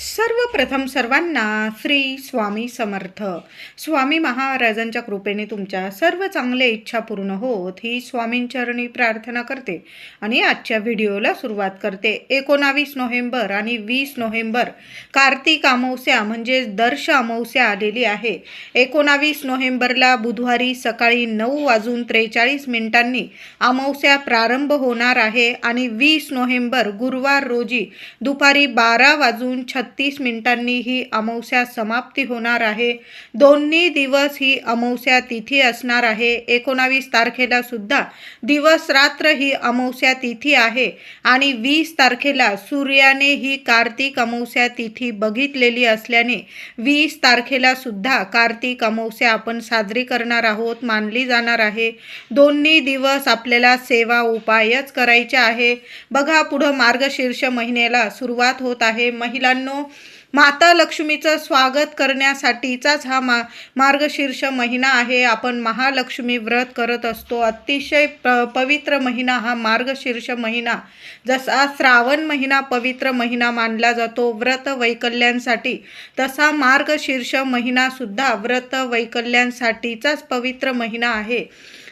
सर्वप्रथम सर्वांना श्री स्वामी समर्थ. स्वामी महाराजांच्या कृपेने तुमच्या सर्व चांगल्या इच्छा पूर्ण होत ही स्वामींचरणी प्रार्थना करते आणि आजच्या व्हिडिओला सुरुवात करते. एकोणावीस नोव्हेंबर आणि वीस नोव्हेंबर कार्तिक अमावस्या म्हणजे दर्श अमावस्या आलेली आहे. एकोणावीस नोव्हेंबरला बुधवारी सकाळी नऊ वाजून त्रेचाळीस मिनिटांनी अमावस्या प्रारंभ होणार आहे आणि वीस नोव्हेंबर गुरुवार रोजी दुपारी बारा वाजून छत्तीस मिनिटांनी ही अमावस्या समाप्ती होणार आहे. दोन्ही दिवस ही अमावस्या तिथी असणार आहे. एकोणावीस तारखेला सुद्धा दिवस रात्र ही अमावस्या तिथी आहे आणि वीस तारखेला सूर्याने ही कार्तिक अमावस्या तिथी बघितलेली असल्याने वीस तारखेला सुद्धा कार्तिक अमावस्या आपण साजरी करणार आहोत मानली जाणार आहे. दोन्ही दिवस आपल्याला सेवा उपायच करायचे आहे. बघा पुढं मार्गशीर्ष महिन्याला सुरुवात होत आहे. महिलांनो माता लक्ष्मीचं स्वागत करण्यासाठीचाच हा मा मार्गशीर्ष महिना आहे. आपण महालक्ष्मी व्रत करत असतो. अतिशय प पवित्र महिना हा मार्गशीर्ष महिना. जसा श्रावण महिना पवित्र महिना मानला जातो व्रत वैकल्यांसाठी तसा मार्गशीर्ष महिनासुद्धा व्रत वैकल्यांसाठीचाच पवित्र महिना आहे.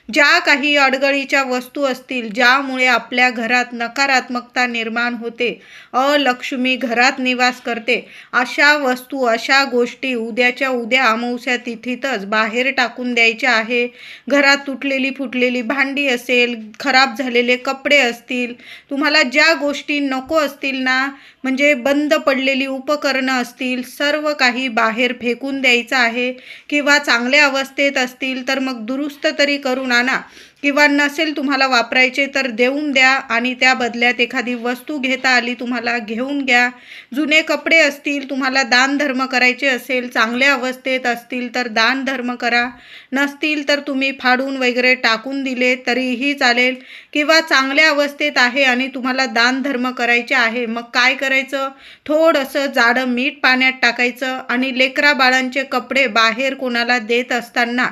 ज्या काही अडगळीच्या वस्तू असतील ज्यामुळे आपल्या घरात नकारात्मकता निर्माण होते अलक्ष्मी घरात निवास करते अशा वस्तू अशा गोष्टी उद्याच्या उद्या अमावस्या तिथीतच बाहेर टाकून द्यायच्या आहे. घरात तुटलेली फुटलेली भांडी असेल खराब झालेले कपडे असतील तुम्हाला ज्या गोष्टी नको असतील ना म्हणजे बंद पडलेली उपकरणं असतील सर्व काही बाहेर फेकून द्यायचं आहे. किंवा चांगल्या अवस्थेत असतील तर मग दुरुस्त तरी करून आणा किंवा नसेल तुम्हाला वापरायचे तर देऊन द्या आणि त्या बदल्यात एखादी वस्तू घेता आली तुम्हाला घेऊन घ्या. जुने कपडे असतील तुम्हाला दान धर्म करायचे असेल चांगल्या अवस्थेत असतील तर दान धर्म करा. नसतील तर तुम्ही फाडून वगैरे टाकून दिले तरीही चालेल. किंवा चांगल्या अवस्थेत आहे आणि तुम्हाला दानधर्म करायचे आहे मग काय करायचं? थोडंसं जाडं मीठ पाण्यात टाकायचं आणि लेकरा बाळांचे कपडे बाहेर कोणाला देत असताना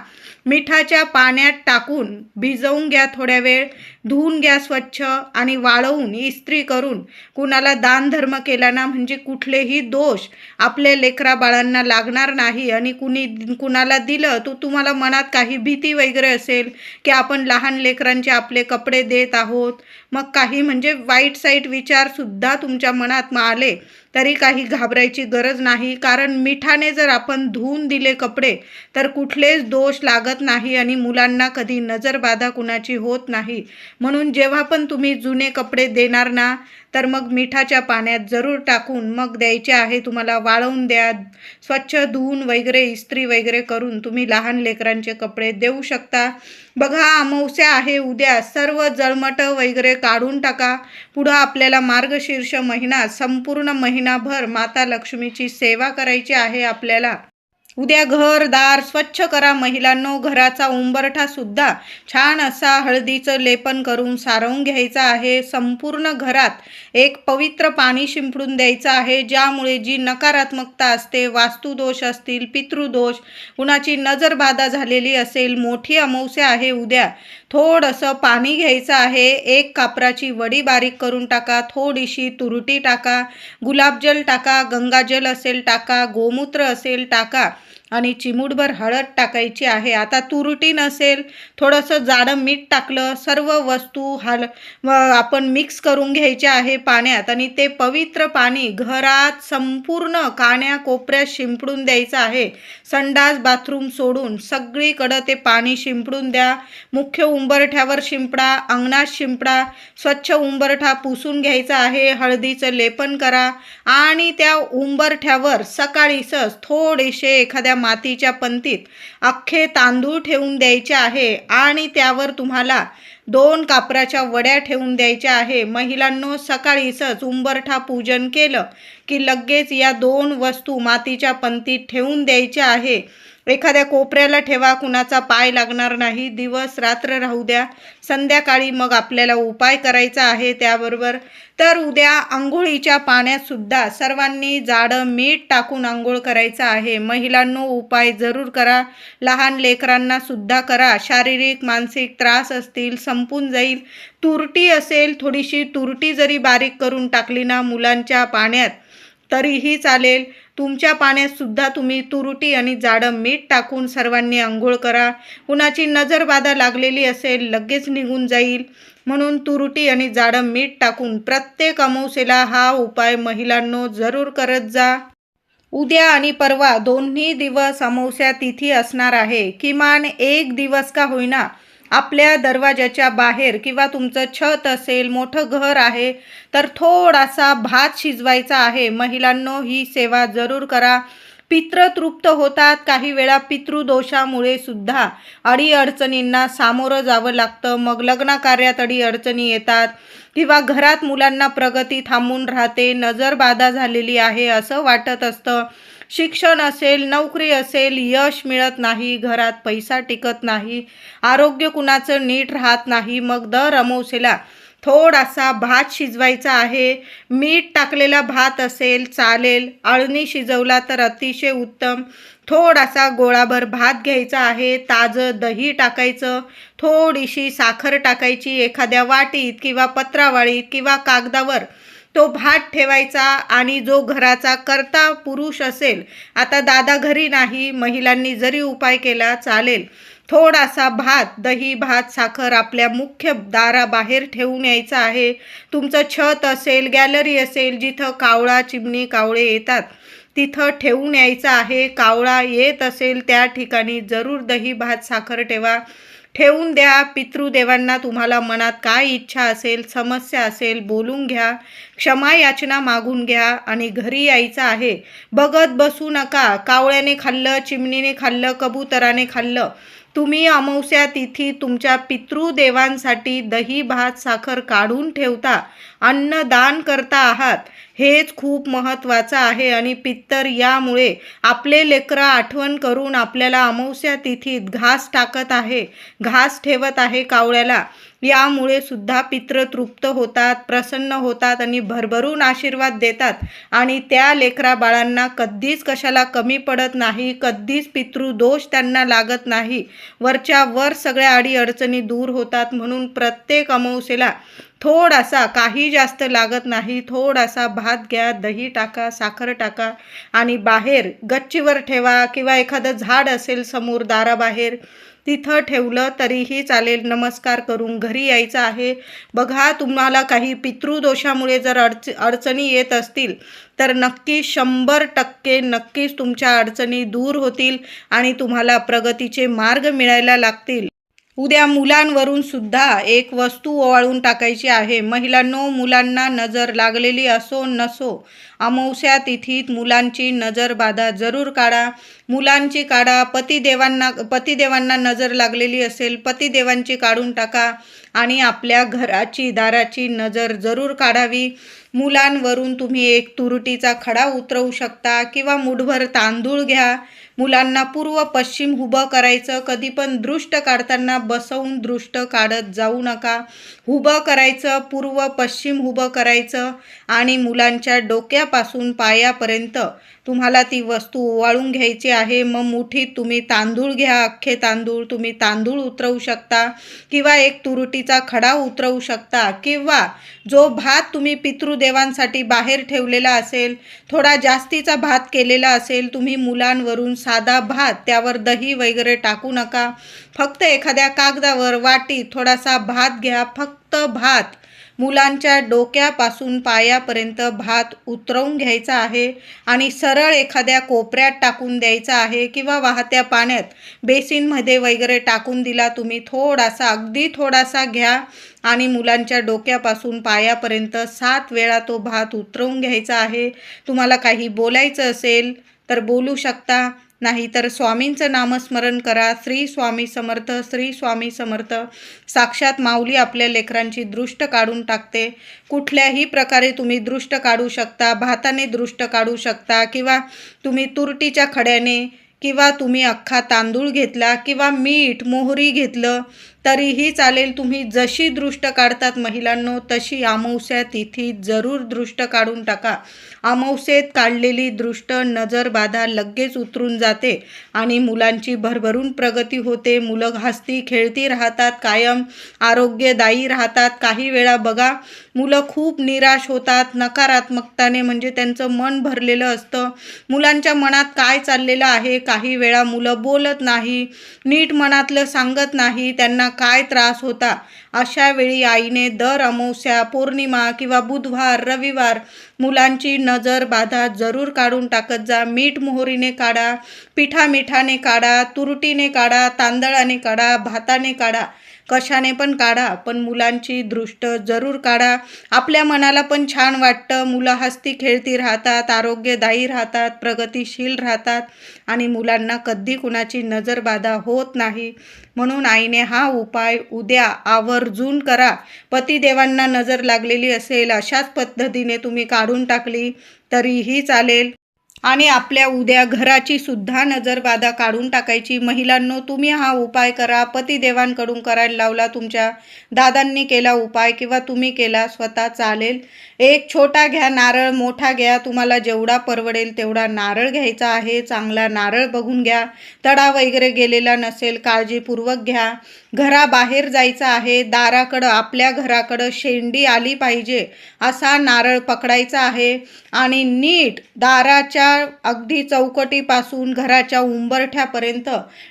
मिठाच्या पाण्यात टाकून भिजवून घ्या थोड्या वेळ. धुवून घ्या स्वच्छ आणि वाळवून इस्त्री करून. कुणाला दानधर्म केला ना म्हणजे कुठलेही दोष आपल्या लेकरा बाळांना लागणार नाही आणि कुणी कुणाला दिलं तो तुम्हाला मनात काही भीती वगैरे असेल की आपण लहान लेकरांचे आपले कपडे देत आहोत मग काही म्हणजे वाईट साईट विचारसुद्धा तुमच्या मनात मग आले तरी काही घाबरायची गरज नाही. कारण मिठाने जर आपण धुवून दिले कपडे तर कुठलेच दोष लागत नाही आणि मुलांना कधी नजरबाधा कुणाची होत नाही. म्हणून जेव्हा पण तुम्ही जुने कपडे देणार ना तर मग मिठाच्या पाण्यात जरूर टाकून मग द्यायचे आहे तुम्हाला वाळवून द्या. स्वच्छ धुवून वगैरे इस्त्री वगैरे करून तुम्ही लहान लेकरांचे कपडे देऊ शकता. बघा अमावस्या आहे उद्या सर्व जळमट वगैरे काढून टाका. पुढं आपल्याला मार्गशीर्ष महिना संपूर्ण महिनाभर माता लक्ष्मीची सेवा करायची आहे आपल्याला. उद्या घर दार स्वच्छ करा महिलांनो. घराचा उंबरठा सुद्धा छान असा हळदीचं लेपन करून सारवून घ्यायचा आहे. संपूर्ण घरात एक पवित्र पाणी शिंपडून द्यायचं आहे ज्यामुळे जी नकारात्मकता असते वास्तुदोष असतील पितृदोष कुणाची नजरबाधा झालेली असेल मोठी अमावस्या आहे उद्या. थोडंसं पाणी घ्यायचं आहे एक कापराची वडी बारीक करून टाका थोडीशी तुरटी टाका गुलाबजल टाका गंगाजल असेल टाका गोमूत्र असेल टाका. आणि चिमूटभर हळद टाकायची आहे. आता तुरटी नसेल थोडंसं जाडं मीठ टाकलं सर्व वस्तू हाल व आपण मिक्स करून घ्यायचे आहे पाण्यात आणि ते पवित्र पाणी घरात संपूर्ण काण्या कोपऱ्यात शिंपडून द्यायचं आहे. संडास बाथरूम सोडून सगळीकडं ते पाणी शिंपडून द्या. मुख्य उंबरठ्यावर शिंपडा अंगणात शिंपडा स्वच्छ उंबरठा पुसून घ्यायचा आहे. हळदीचं लेपन करा आणि त्या उंबरठ्यावर सकाळीसच थोडेसे एखाद्या मातीच्या पंतीत अख्खे तांदूळ ठेवून द्यायचे आहे आणि त्यावर तुम्हाला दोन कापराच्या वड्या ठेवून द्यायच्या आहे. महिलांनो सकाळीसच उंबरठा पूजन केलं की लगेच या दोन वस्तू मातीच्या पंतीत ठेवून द्यायच्या आहे. एखाद्या कोपऱ्याला ठेवा कुणाचा पाय लागणार नाही. दिवस रात्र राहू द्या. संध्याकाळी मग आपल्याला उपाय करायचा आहे त्याबरोबर. तर उद्या आंघोळीच्या पाण्यातसुद्धा सर्वांनी जाडं मीठ टाकून आंघोळ करायचं आहे. महिलांनो उपाय जरूर करा. लहान लेकरांना सुद्धा करा. शारीरिक मानसिक त्रास असतील संपून जाईल. तुरटी असेल थोडीशी तुरटी जरी बारीक करून टाकली ना मुलांच्या पाण्यात तरीही चालेल. तुमच्या पाण्यातसुद्धा तुम्ही तुरुटी आणि जाडं मीठ टाकून सर्वांनी आंघोळ करा. कुणाची नजरबाधा लागलेली असेल लगेच निघून जाईल. म्हणून तुरुटी आणि जाडं मीठ टाकून प्रत्येक अमावसेला हा उपाय महिलांनो जरूर करत जा. उद्या आणि परवा दोन्ही दिवस अमावस्या तिथी असणार आहे. किमान एक दिवस का होईना आपल्या दरवाजाच्या बाहेर किंवा तुमचं छत असेल मोठं घर आहे तर थोडासा भात शिजवायचा आहे. महिलांनो ही सेवा जरूर करा. पित्र तृप्त होतात. काही वेळा पितृदोषामुळे सुद्धा अडीअडचणींना सामोरं जावं लागतं. मग लग्न कार्यात अडीअडचणी येतात किंवा घरात मुलांना प्रगती थांबून राहते. नजर बाधा झालेली आहे असं वाटत असतं. शिक्षण असेल नोकरी असेल यश मिळत नाही घरात पैसा टिकत नाही आरोग्य कुणाचं नीट राहत नाही मग दर अमावसेला थोडासा भात शिजवायचा आहे. मीठ टाकलेला भात असेल चालेल. अळणी शिजवला तर अतिशय उत्तम. थोडासा गोळाभर भात घ्यायचा आहे ताजं दही टाकायचं. थोडीशी साखर टाकायची एखाद्या वाटीत किंवा पत्रावाळीत किंवा कागदावर. तो भात ठेवायचा आणि जो घराचा करता पुरुष असेल आता दादा घरी नाही महिलांनी जरी उपाय केला चालेल. थोडासा भात दही भात साखर आपल्या मुख्य दाराबाहेर ठेवून यायचा आहे. तुमचं छत असेल गॅलरी असेल जिथं कावळा चिमणी कावळे येतात तिथं ठेवून यायचं आहे. कावळा येत असेल त्या ठिकाणी जरूर दही भात साखर ठेवा. ठेवून द्या. पितृदेवांना तुम्हाला मनात काय इच्छा असेल समस्या असेल बोलून घ्या. क्षमा याचना मागून घ्या आणि घरी यायचं आहे. बघत बसू नका. कावळ्याने खाल्लं चिमणीने खाल्लं कबुतराने खाल्लं. तुम्ही अमावस्या तिथी तुमच्या पितृदेवांसाठी दही भात साखर काढून ठेवता अन्नदान करता आहात. हेच खूप महत्त्वाचं आहे आणि पित्तर यामुळे आपले लेकरं आठवण करून आपल्याला अमावस्या तिथीत घास टाकत आहे. घास ठेवत आहे कावळ्याला. यामुळे सुद्धा पित्र तृप्त होतात प्रसन्न होतात आणि भरभरून आशीर्वाद देतात. आणि त्या लेकरा बाळांना कधीच कशाला कमी पडत नाही कधीच पितृदोष त्यांना लागत नाही. वरच्या वर सगळ्या अडीअडचणी दूर होतात म्हणून प्रत्येक अमावस्येला थोडासा काही जास्त लागत नाही. थोडासा भात घ्या दही टाका साखर टाका आणि बाहेर गच्चीवर ठेवा किंवा एखादं झाड असेल समोर दाराबाहेर तिथं ठेवलं तरीही चालेल. नमस्कार करून घरी यायचं आहे. बघा तुम्हाला काही पितृदोषामुळे जर अडच अडचणी येत असतील तर नक्की शंभर टक्के नक्कीच तुमच्या अडचणी दूर होतील आणि तुम्हाला प्रगतीचे मार्ग मिळायला लागतील. उद्या मुलांवरून सुद्धा एक वस्तू ओवाळून टाकायची आहे. महिलांनो मुलांना नजर लागलेली असो नसो अमावस्या तिथीत मुलांची नजर बाधा जरूर काढा. मुलांची काढा. पतिदेवांना पतिदेवांना नजर लागलेली असेल पतिदेवांची काढून टाका आणि आपल्या घराची दाराची नजर जरूर काढावी. मुलांवरून तुम्ही एक तुरटीचा खडा उतरवू शकता किंवा मुठभर तांदूळ घ्या. मुलांना पूर्व पश्चिम उभं करायचं कधी पण दृष्ट काढताना बसवून दृष्ट काढत जाऊ नका. उभं करायचं पूर्व पश्चिम उभं करायचं आणि मुलांच्या डोक्यापासून पायापर्यंत तुम्हाला ती वस्तू ओवाळून घ्यायची आहे मग मुठीत तुम्ही तांदूळ घ्या अख्खे तांदूळ तुम्ही तांदूळ उतरवू शकता किंवा एक तुरुटीचा खडा उतरवू शकता किंवा जो भात तुम्ही पितृदेवांसाठी बाहेर ठेवलेला असेल थोडा जास्तीचा भात केलेला असेल तुम्ही मुलांवरून साधा भात त्यावर दही वगैरे टाकू नका. फक्त एखाद्या कागदावर वाटीत थोडासा भात घ्या फक्त भात. मुलांच्या डोक्यापासून पायापर्यंत भात उतरवून घ्यायचा आहे आणि सरळ एखाद्या कोपऱ्यात टाकून द्यायचा आहे किंवा वाहत्या पाण्यात बेसिनमध्ये वगैरे टाकून दिला तुम्ही थोडासा अगदी थोडासा घ्या आणि मुलांच्या डोक्यापासून पायापर्यंत सात वेळा तो भात उतरवून घ्यायचा आहे. तुम्हाला काही बोलायचं असेल तर बोलू शकता. नाहीतर स्वामींचं नामस्मरण करा. श्री स्वामी समर्थ श्री स्वामी समर्थ. साक्षात माऊली आपल्या लेकरांची दृष्ट काढून टाकते. कुठल्याही प्रकारे तुम्ही दृष्ट काढू शकता भाताने दृष्ट काढू शकता किंवा तुम्ही तुरटीच्या खड्याने किंवा तुम्ही अख्खा तांदूळ घेतला किंवा मीठ मोहरी घेतलं तरीही चालेल. तुम्ही जशी दृष्ट काढतात महिलांनो तशी अमावस्या तिथी जरूर दृष्ट काढून टाका. अमावस्येत काढलेली दृष्ट नजर बाधा लगेच उतरून जाते आणि मुलांची भरभरून प्रगती होते. मुलं हसती खेळती राहतात कायम आरोग्यदायी राहतात. काही वेळा बघा मुलं खूप निराश होतात. नकारात्मकताने म्हणजे त्यांचं मन भरलेलं असतं. मुलांच्या मनात काय चाललेलं आहे? काही वेळा मुलं बोलत नाही नीट मनातलं सांगत नाही. त्यांना काय त्रास होता? अशा वेळी आईने दर अमावस्या पौर्णिमा किंवा बुधवार रविवार मुलांची नजर बाधा जरूर काढून टाकत जा. मीठ मोहरीने काढा पिठा मिठाने काढा तुरटीने काढा तांदळाने काढा भाताने काढा. कशाने पण काढा पण मुलांची दृष्ट जरूर काढा. आपल्या मनाला पण छान वाटतं. मुलं हस्ती खेळती राहतात आरोग्यदायी राहतात प्रगतिशील राहतात आणि मुलांना कधी कुणाची नजरबाधा होत नाही. म्हणून आईने हा उपाय उद्या आवर्जून करा. पतिदेवांना नजर लागलेली असेल अशाच पद्धतीने तुम्ही काढून टाकली तरीही चालेल. आणि आपल्या उद्या घराची सुद्धा नजरबाधा काढून टाकायची. महिलांनो तुम्ही हा उपाय करा. पतिदेवांकडून करायला लावला तुमच्या दादांनी केला उपाय किंवा तुम्ही केला स्वतः चालेल. एक छोटा घ्या नारळ मोठा घ्या. तुम्हाला जेवढा परवडेल तेवढा नारळ घ्यायचा आहे. चांगला नारळ बघून घ्या. तडा वगैरे गेलेला नसेल काळजीपूर्वक घ्या. घराबाहेर जायचं आहे दाराकडं आपल्या घराकडं शेंडी आली पाहिजे असा नारळ पकडायचा आहे आणि नीट दाराच्या अगदी चौकटीपासून घराच्या उंबरठ्यापर्यंत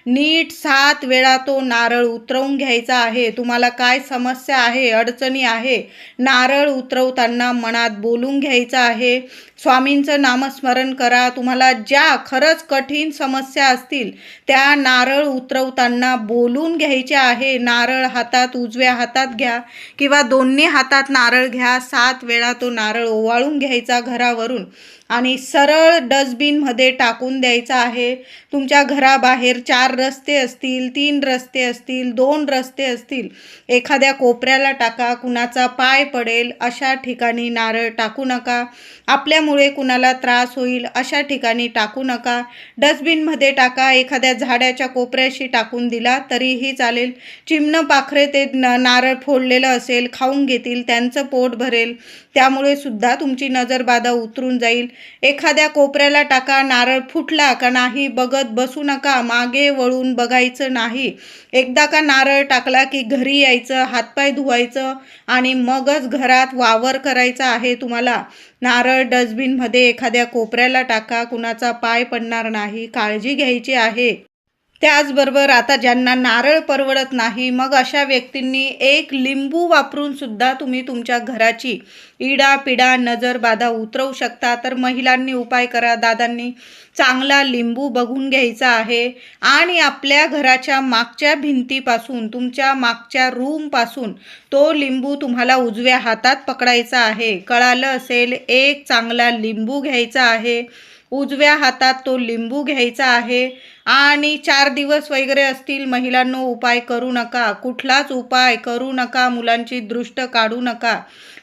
नीट सात वेळा तो नारळ उतरवून घ्यायचा आहे. तुम्हाला काय समस्या आहे अडचणी आहे? नारळ उतरवताना मनात बोलून घ्यायचं आहे. स्वामींचं नामस्मरण करा. तुम्हाला ज्या खरंच कठीण समस्या असतील त्या नारळ उतरवताना बोलून घ्यायच्या आहे. नारळ हातात उजव्या हातात घ्या किंवा दोन्ही हातात नारळ घ्या. सात वेळा तो नारळ ओवाळून घ्यायचा घरावरून. आणि सरळ डस्टबिनमध्ये टाकून द्यायचा आहे. तुमच्या घराबाहेर चार रस्ते असतील तीन रस्ते असतील दोन रस्ते असतील. एखाद्या कोपऱ्याला टाका कुणाचा पाय पडेल अशा ठिकाणी नारळ टाकू नका. आपल्यामुळे कुणाला त्रास होईल अशा ठिकाणी टाकू नका. डस्टबिनमध्ये टाका एखाद्या झाडाच्या कोपऱ्याशी टाकून दिला तरीही चालेल. चिमणं पाखरे ते न नारळ फोडलेलं असेल खाऊन घेतील त्यांचं पोट भरेल. त्यामुळे सुद्धा तुमची नजरबाधा उतरून जाईल. एखाद्या कोपऱ्याला टाका नारळ फुटला का नाही बघत बसू नका मागे वळून बघायचं नाही. एकदा का नारळ टाकला की घरी यायचं हातपाय धुवायचं आणि मगच घरात वावर करायचा आहे तुम्हाला. नारळ डस्टबिनमध्ये एखाद्या कोपऱ्याला टाका कुणाचा पाय पडणार नाही काळजी घ्यायची आहे. त्याचबरोबर आता ज्यांना नारळ परवडत नाही मग अशा व्यक्तींनी एक लिंबू वापरून सुद्धा तुम्ही तुमच्या घराची इडा पिडा नजर बाधा उतरवू शकता. तर महिलांनी उपाय करा. दादांनी चांगला लिंबू बघून घ्यायचा आहे. आणि आपल्या घराच्या मागच्या भिंतीपासून तुमच्या मागच्या रूमपासून तो लिंबू तुम्हाला उजव्या हातात पकडायचा आहे. कळालं असेल एक चांगला लिंबू घ्यायचा आहे. उजव्या हातात तो लिंबू घ्यायचा आहे आणि चार दिवस वगैरे असतील महिलांनो उपाय करू नका. कुठलाच उपाय करू नका. मुलांची दृष्ट काढू नका.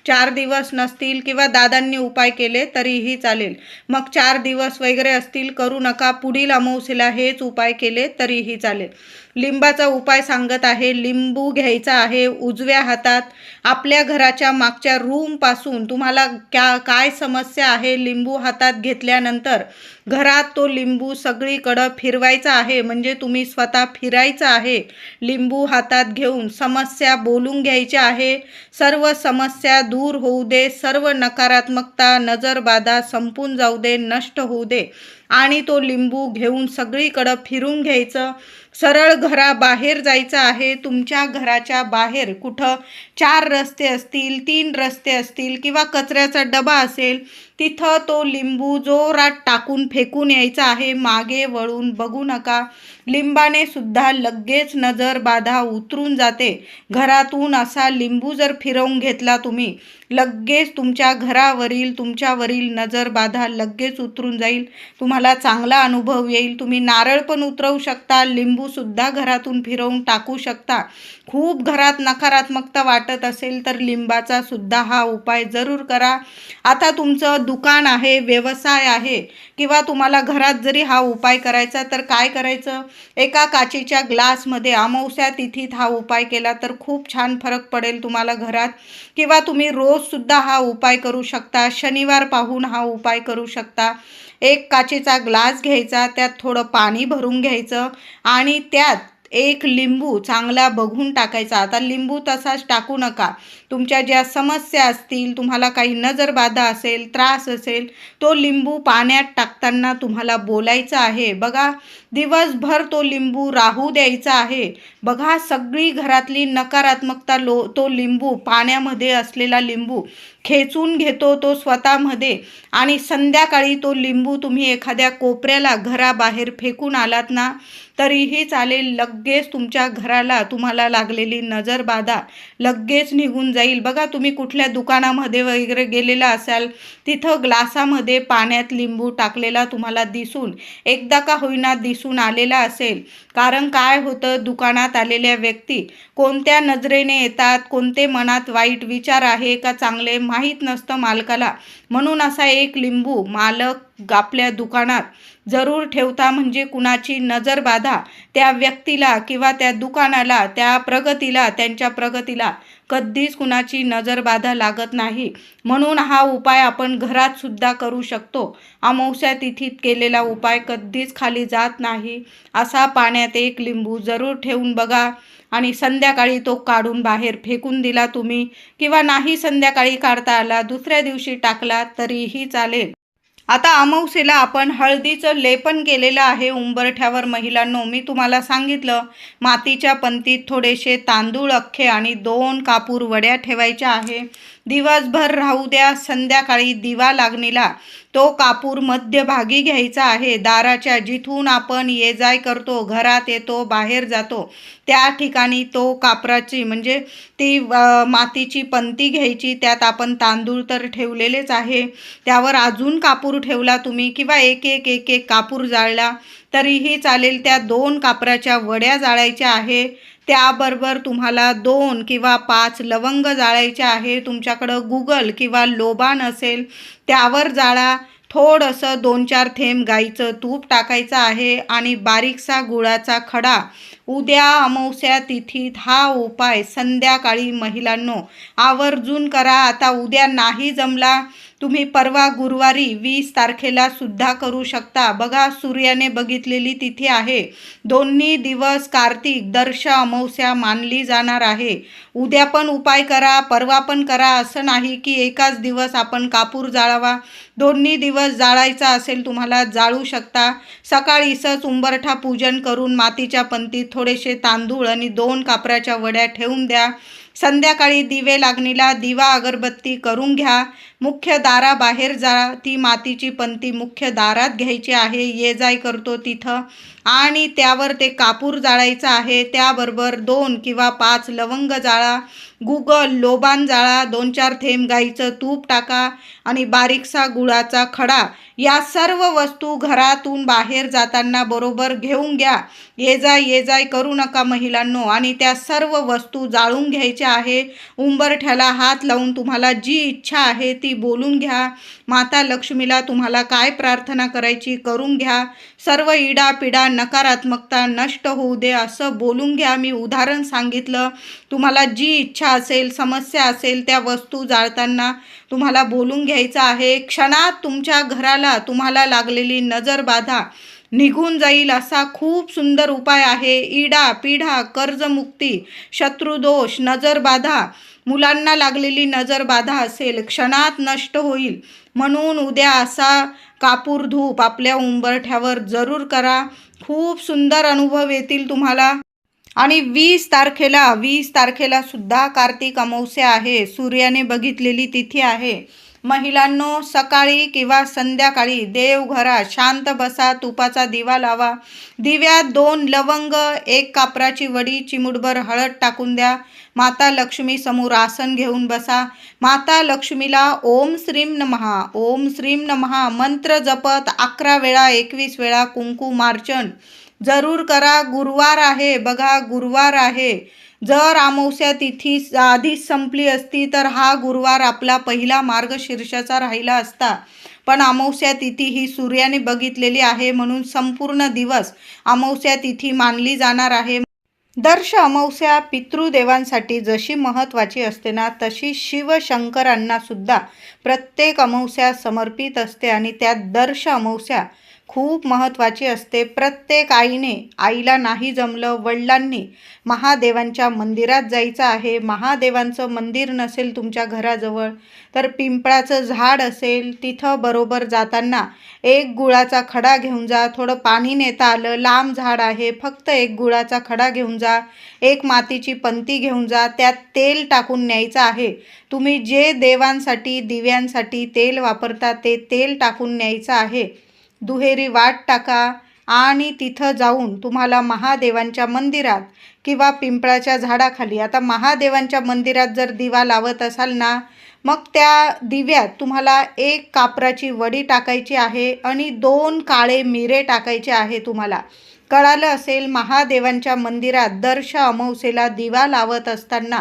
चार दिवस नसतील किंवा दादांनी उपाय केले तरीही चालेल. मग चार दिवस वगैरे असतील करू नका. पुढील अमावस्येला हेच उपाय केले तरीही चालेल. लिंबाचा उपाय सांगत आहे. लिंबू घ्यायचा आहे उजव्या हातात. आपल्या घराच्या मागच्या रूमपासून तुम्हाला क्या काय समस्या आहे लिंबू हातात घेतल्यानंतर? घरात तो लिंबू सगळीकडं फिरवायचा आहे. म्हणजे तुम्ही स्वतः फिरायचं आहे लिंबू हातात घेऊन. समस्या बोलून घ्यायच्या आहे. सर्व समस्या दूर होऊ दे. सर्व नकारात्मकता नजरबाधा संपून जाऊ दे नष्ट होऊ दे. आणि तो लिंबू घेऊन सगळीकडं फिरून घ्यायचं. सरळ घराबाहेर जायचं आहे. तुमच्या घराच्या बाहेर कुठं चार रस्ते असतील तीन रस्ते असतील किंवा कचऱ्याचा डबा असेल तिथं तो लिंबू जोरात टाकून फेकून यायचा आहे. मागे वळून बघू नका. लिंबाने सुद्धा लगेच नजर बाधा उतरून जाते. घरातून असा लिंबू जर फिरवून घेतला तुम्ही लगेच तुमच्या घरावरील तुमच्यावरील नजर बाधा लगेच उतरून जाईल. तुम्हाला चांगला अनुभव येईल. तुम्ही नारळ पण उतरवू शकता. लिंबूसुद्धा घरातून फिरवून टाकू शकता. खूप घरात नकारात्मकता वाटत असेल तर लिंबाचा सुद्धा हा उपाय जरूर करा. आता तुमचं दुकान आहे व्यवसाय आहे किंवा तुम्हाला घरात जरी हा उपाय करायचा तर काय करायचं? एका काचेच्या ग्लासमध्ये अमावस्या तिथीत हा उपाय केला तर खूप छान फरक पडेल तुम्हाला घरात. किंवा तुम्ही रोजसुद्धा हा उपाय करू शकता शनिवार पाहून हा उपाय करू शकता. एक काचेचा ग्लास घ्यायचा त्यात थोडं पाणी भरून घ्यायचं आणि त्यात एक लिंबू चांगला बघून टाकायचा. आता लिंबू तसाच टाकू नका. तुमच्या ज्या समस्या असतील तुम्हाला काही नजरबाधा असेल त्रास असेल तो लिंबू पाण्यात टाकताना तुम्हाला बोलायचं आहे. बघा दिवसभर तो लिंबू राहू द्यायचा आहे. बघा सगळी घरातली नकारात्मकता लो तो लिंबू पाण्यामध्ये असलेला लिंबू खेचून घेतो तो स्वतःमध्ये आणि संध्याकाळी तो लिंबू तुम्ही एखाद्या कोपऱ्याला घराबाहेर फेकून आलात ना तरीही चालेल लगेच तुमच्या घराला तुम्हाला लागलेली नजरबाधा लगेच निघून जाईल. बघा तुम्ही कुठल्या दुकानामध्ये वगैरे गेलेला असाल तिथं ग्लासामध्ये पाण्यात लिंबू टाकलेला तुम्हाला दिसून एकदा का होईना दिसून आलेला असेल. कारण काय होतं दुकानात आलेल्या व्यक्ती कोणत्या नजरेने येतात कोणते मनात वाईट विचार आहे का चांगले माहीत नसतं मालकाला. म्हणून असा एक लिंबू मालक आपल्या दुकानात जरूर ठेवता म्हणजे कुणाची नजर बाधा त्या व्यक्तीला किंवा त्या दुकानाला त्या प्रगतीला त्यांच्या प्रगतीला कधीच कुणाची नजरबाधा लागत नाही. म्हणून हा उपाय आपण घरात सुद्धा करू शकतो. अमावस्या तिथीत केलेला उपाय कधीच खाली जात नाही. असा पाण्यात एक लिंबू जरूर ठेवून बघा आणि संध्याकाळी तो काढून बाहेर फेकून दिला तुम्ही. किंवा नाही संध्याकाळी काढता आला दुसऱ्या दिवशी टाकला तरीही चालेल. आता अमावसेला आपण हळदीचं लेपन केलेलं आहे उंबरठ्यावर महिलांनो. मी तुम्हाला सांगितलं मातीच्या पंतीत थोडेसे तांदूळ अख्खे आणि दोन कापूर वड्या ठेवायच्या आहे. दिवसभर राहू द्या संध्याकाळी दिवा लागणीला. तो कापूर मध्यभागी घ्यायचा आहे. दाराच्या जिथून आपण ये जाय करतो घरात येतो बाहेर जातो त्या ठिकाणी तो कापराची म्हणजे ती मातीची पंती घ्यायची. त्यात आपण तांदूळ तर ठेवलेलेच आहे. त्यावर अजून कापूर ठेवला तुम्ही किंवा एक एक एक एक कापूर जाळला तरीही चालेल. त्या दोन कापराच्या वड्या जाळायच्या आहे. त्याबरोबर तुम्हाला दोन किंवा पाच लवंग जाळायचे आहे तुमच्याकडं गुगल किंवा लोबान असेल त्यावर जाळा. थोडंसं दोन चार थेंब गाईचं तूप टाकायचं आहे आणि बारीकसा गुळाचा खडा. उद्या अमावस्या तिथीत हा उपाय संध्याकाळी महिलांनो आवर्जून करा. आता उद्या नाही जमला तुम्ही परवा गुरुवारी वीस तारखेला सुद्धा करू शकता. बघा सूर्याने बघितलेली तिथी आहे. दोन्ही दिवस कार्तिक दर्श अमावस्या मानली जाणार आहे. उद्या पण उपाय करा परवा पण करा. असं नाही की एकाच दिवस आपण कापूर जाळावा. दोन्ही दिवस जाळायचा असेल तुम्हाला जाळू शकता. सकाळीसच उंबरठा पूजन करून मातीच्या पंतीत थोडेसे तांदूळ आणि दोन कापराच्या वड्या ठेवून द्या. संध्याकाळी दिवे लागणीला दिवा अगरबत्ती करून घ्या. मुख्य दाराबाहेर जा ती मातीची पंती मुख्य दारात घ्यायची आहे ये जाय करतो तिथं. आणि त्यावर ते कापूर जाळायचं आहे त्याबरोबर दोन किंवा पाच लवंग जाळा गुगल लोबान जाळा दोन चार थेंब गाईचं तूप टाका आणि बारीकसा गुळाचा खडा. या सर्व वस्तू घरातून बाहेर जाताना बरोबर घेऊन घ्या. ये जाय ये जाय करू नका महिलांनो. आणि त्या सर्व वस्तू जाळून घ्यायच्या आहे. उंबरठ्याला हात लावून तुम्हाला जी इच्छा आहे ती बोलून घ्या. माता लक्ष्मीला तुम्हाला काय प्रार्थना करायची करून घ्या. सर्व इडा पिडा नकारात्मकता नष्ट होऊ दे असं बोलून घ्या. मी उदाहरण सांगितलं. तुम्हाला जी इच्छा असेल समस्या असेल त्या वस्तू जाळताना तुम्हाला बोलून घ्यायचं आहे. क्षणात तुमच्या घराला तुम्हाला लागलेली नजरबाधा निघून जाईल असा खूप सुंदर उपाय आहे. इडा पिढा कर्जमुक्ती शत्रुदोष नजरबाधा मुलांना लागलेली नजरबाधा असेल क्षणात नष्ट होईल. म्हणून उद्या असा कापूर धूप आपल्या उंबरठ्यावर जरूर करा. खूप सुंदर अनुभव येतील तुम्हाला. आणि वीस तारखेला वीस तारखेला सुद्धा कार्तिक अमावस्या आहे. सूर्याने बघितलेली तिथी आहे. महिलांनो सकाळी किंवा संध्याकाळी देवघरात शांत बसा तुपाचा दिवा लावा. दिव्यात दोन लवंग एक कापराची वडी चिमुटभर हळद टाकून द्या. माता लक्ष्मी समोर आसन घेऊन बसा. माता लक्ष्मीला ओम श्रीम नमहा. ओम श्रीम नमहा. मंत्र जपत अकरा वेळा एकवीस वेळा कुंकू मार्चन जरूर करा गुरुवार आहे. बघा गुरुवार आहे. जर अमावस्या तिथी आधीच संपली असती तर हा गुरुवार आपला पहिला मार्गशीर्षाचा राहिला असता. पण अमावस्या तिथी ही सूर्याने बघितलेली आहे म्हणून संपूर्ण दिवस अमावस्या तिथी मानली जाणार आहे. दर्श अमावस्या पितृदेवांसाठी जशी महत्त्वाची असते ना तशी शिवशंकरांना सुद्धा प्रत्येक अमावस्या समर्पित असते आणि त्यात दर्श अमावस्या खूप महत्त्वाची असते. प्रत्येक आईने आईला नाही जमलं वडिलांनी महादेवांच्या मंदिरात जायचं आहे. महादेवांचं मंदिर नसेल तुमच्या घराजवळ तर पिंपळाचं झाड असेल तिथं बरोबर जाताना एक गुळाचा खडा घेऊन जा. थोडं पाणी नेता आलं लांब झाड आहे फक्त एक गुळाचा खडा घेऊन जा. एक मातीची पंती घेऊन जा. त्यात तेल टाकून न्यायचं आहे. तुम्ही जे देवांसाठी दिव्यांसाठी तेल वापरता ते तेल टाकून न्यायचं आहे. दुहेरी वाट टाका आणि तिथं जाऊन तुम्हाला महादेवांच्या मंदिरात किंवा पिंपळाच्या झाडाखाली आता महादेवांच्या मंदिरात जर दिवा लावत असाल ना मग त्या दिव्यात तुम्हाला एक कापराची वडी टाकायची आहे आणि दोन काळे मिरे टाकायचे आहे तुम्हाला. कळालं असेल महादेवांच्या मंदिरात दर्श अमावस्येला दिवा लावत असताना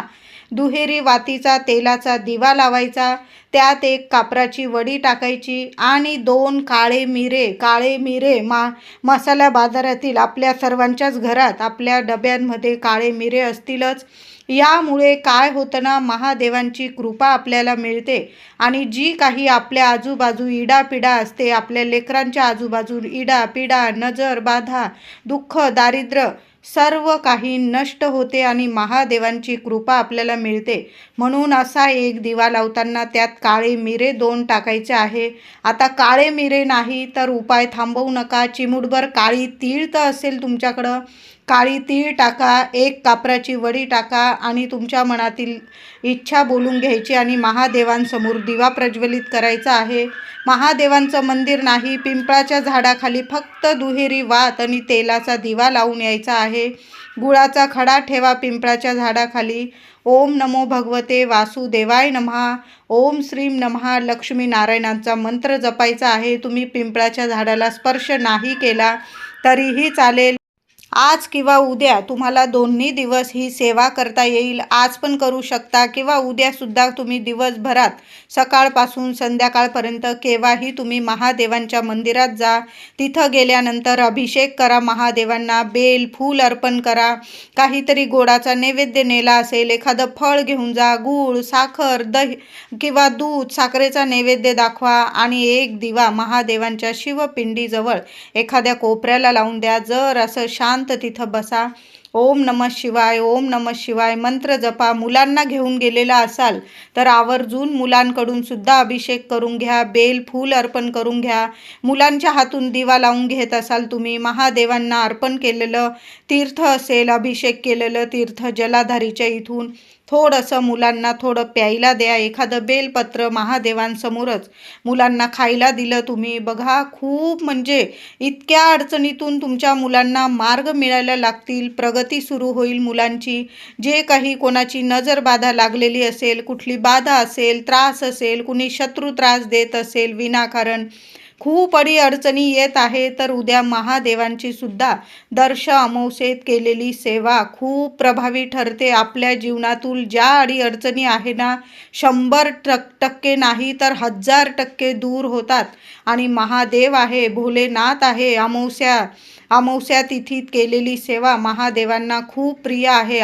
दुहेरी वातीचा तेलाचा दिवा लावायचा त्यात एक कापराची वडी टाकायची आणि दोन काळे मिरे काळे मिरे मा मसाला बाजारातील आपल्या सर्वांच्याच घरात आपल्या डब्यांमध्ये काळे मिरे असतीलच. यामुळे काय होतं ना महादेवांची कृपा आपल्याला मिळते आणि जी काही आपल्या आजूबाजू इडापिडा असते आपल्या लेकरांच्या आजूबाजू इडा पिडा नजर बाधा दुःख दारिद्र्य सर्व काही नष्ट होते आणि महादेवांची कृपा आपल्याला मिळते. म्हणून असा एक दिवा लावताना त्यात काळे मिरे दोन टाकायचे आहे. आता काळे मिरे नाही तर उपाय थांबवू नका. चिमुटभर काळी तीळ तर असेल तुमच्याकडं. काळी तीळ टाका एक कापराची वडी टाका आणि तुमच्या मनातील इच्छा बोलून घ्यायची आणि महादेवांसमोर दिवा प्रज्वलित करायचा आहे. महादेवांचं मंदिर नाही पिंपळाच्या झाडाखाली फक्त दुहेरी वात आणि तेलाचा दिवा लावून यायचा आहे. गुळाचा खडा ठेवा पिंपळाच्या झाडाखाली. ओम नमो भगवते वासुदेवाय नमहा. ओम श्रीम नमहा. लक्ष्मी नारायणांचा मंत्र जपायचा आहे. तुम्ही पिंपळाच्या झाडाला स्पर्श नाही केला तरीही चालेल. आज किंवा उद्या तुम्हाला दोन्ही दिवस ही सेवा करता येईल. आज पण करू शकता किंवा उद्यासुद्धा तुम्ही दिवसभरात सकाळपासून संध्याकाळपर्यंत केव्हाही तुम्ही महादेवांच्या मंदिरात जा. तिथं गेल्यानंतर अभिषेक करा महादेवांना बेल फूल अर्पण करा. काहीतरी गोडाचा नैवेद्य नेला असेल एखादं फळ घेऊन जा गूळ साखर दही किंवा दूध साखरेचा नैवेद्य दाखवा आणि एक दिवा महादेवांच्या शिवपिंडीजवळ एखाद्या कोपऱ्याला लावून द्या. जर असं शांत तिथं बसा. ओम नमः शिवाय ओम नमः शिवाय मंत्र जपा. मुलांना घेऊन गेलेला असाल तर आवर्जून मुलांकडून सुद्धा अभिषेक करून घ्या बेल फूल अर्पण करून घ्या. मुलांच्या हातून दिवा लावून घेत असाल तुम्ही महादेवांना अर्पण केलेलं तीर्थ असेल अभिषेक केलेलं तीर्थ जलाधारीच्या इथून. थोडंसं मुलांना थोडं प्यायला द्या एखादं बेलपत्र महादेवांसमोरच मुलांना खायला दिलं तुम्ही. बघा खूप म्हणजे इतक्या अडचणीतून तुमच्या मुलांना मार्ग मिळायला लागतील प्रगती सुरू होईल मुलांची. जे काही कोणाची नजर बाधा लागलेली असेल कुठली बाधा असेल त्रास असेल कुणी शत्रू त्रास देत असेल विनाकारण खूप अडी अडचणी येत आहे तर उद्या महादेवांची सुद्धा दर्श अमावस्येत केलेली सेवा खूप प्रभावी ठरते. आपल्या जीवनातून ज्या अडी अडचणी आहे ना शंभर टक टक्के नाही तर हजार टक्के दूर होतात. आणि महादेव आहे भोलेनाथ आहे अमावस्या अमावस्या तिथीत केलेली सेवा महादेवांना खूप प्रिय आहे.